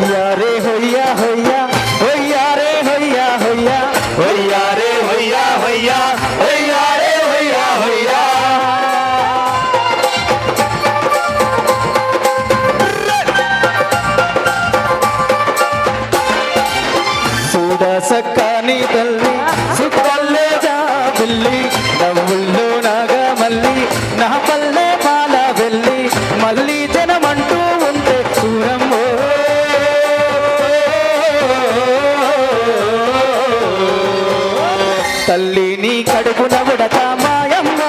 होइया रे होइया होइया मल्ली रे होइया होइया मल्ली रे होइया होइया నా పల్లె పాల వెళ్ళి మళ్ళీ అడుగున కడుపున ఉడత మాయమ్మ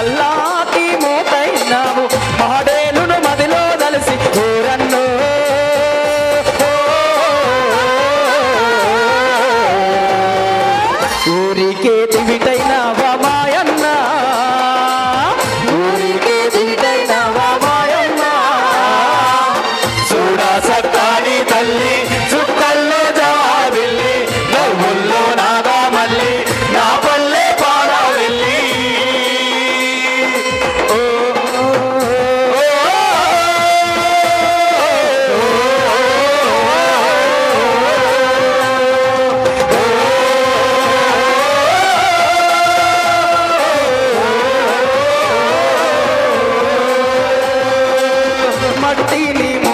అంటూ Martini.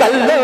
கல்லோ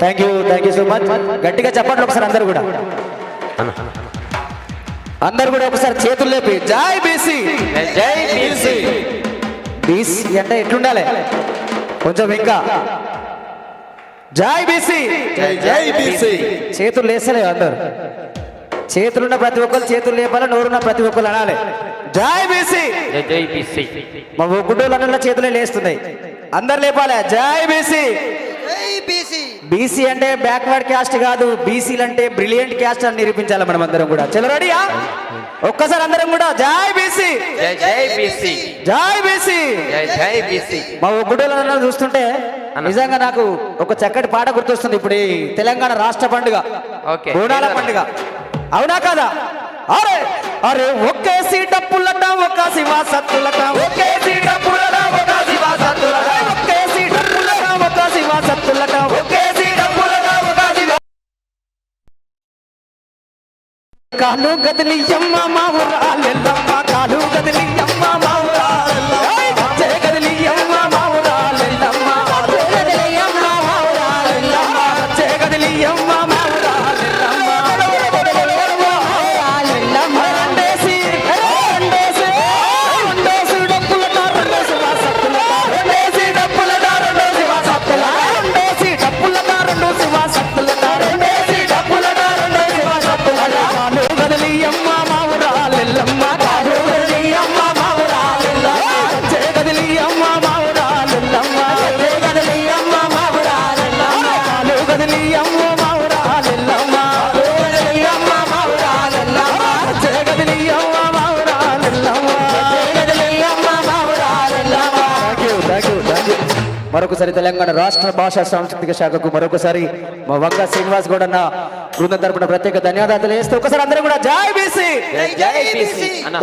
thank you thank you so much గట్టిగా చెప్పండి ఒకసారి అందరు కూడా. అందరు కూడా ఒకసారి చేతులు లేపి జై బీసీ జై బీసీ. బీసీ అంటే ఎట్లుండాలి? కొంచెం ఇంకా జై బీసీ జై జై బీసీ. చేతులు లేస్తలేవు అందరు. చేతులున్న ప్రతి ఒక్కరు చేతులు లేపాలి నోరున్న ప్రతి ఒక్కరు అనాలి. జై బీసీ. జై జై బీసీ. మా గుడ్డోళ్ళ చేతులే లేస్తున్నాయి. అందరు లేపాలి జై బీసీ. బీసీ అంటే బ్యాక్వర్డ్ క్యాస్ట్ కాదు బీసీలు అంటే బ్రిలియంట్ క్యాస్ట్ అని నిరూపించాలి మనం అందరం కూడా. చలో రెడీయా? ఒక్కసారి అందరం కూడా జై బీసీ జై జై బీసీ జై బీసీ జై జై బీసీ మా గుడ్డోళ్ళ చూస్తుంటే నిజంగా నాకు ఒక చక్కటి పాట గుర్తొస్తుంది ఇప్పుడు ఈ తెలంగాణ రాష్ట్ర పండుగ. ఓకే. బోనాల పండుగ. అవునా కదా? అరే అరే ఒక్కేసి డప్పులట ఒక శివ సత్తులట కాలు గదిలి అమ్మ మా ఊరాలెల్లమ్మ కాలు గదిలి అమ్మ మా మరొకసారి తెలంగాణ రాష్ట్ర భాషా సాంస్కృతిక శాఖకు మరొకసారి మా వంగ శ్రీనివాస్ గౌడ్ అన్న బృందం తరపున ప్రత్యేక ధన్యవాదాలు వేస్తూ ఒకసారి అందరూ కూడా జై బీసీ! జై జై బీసీ! అన్న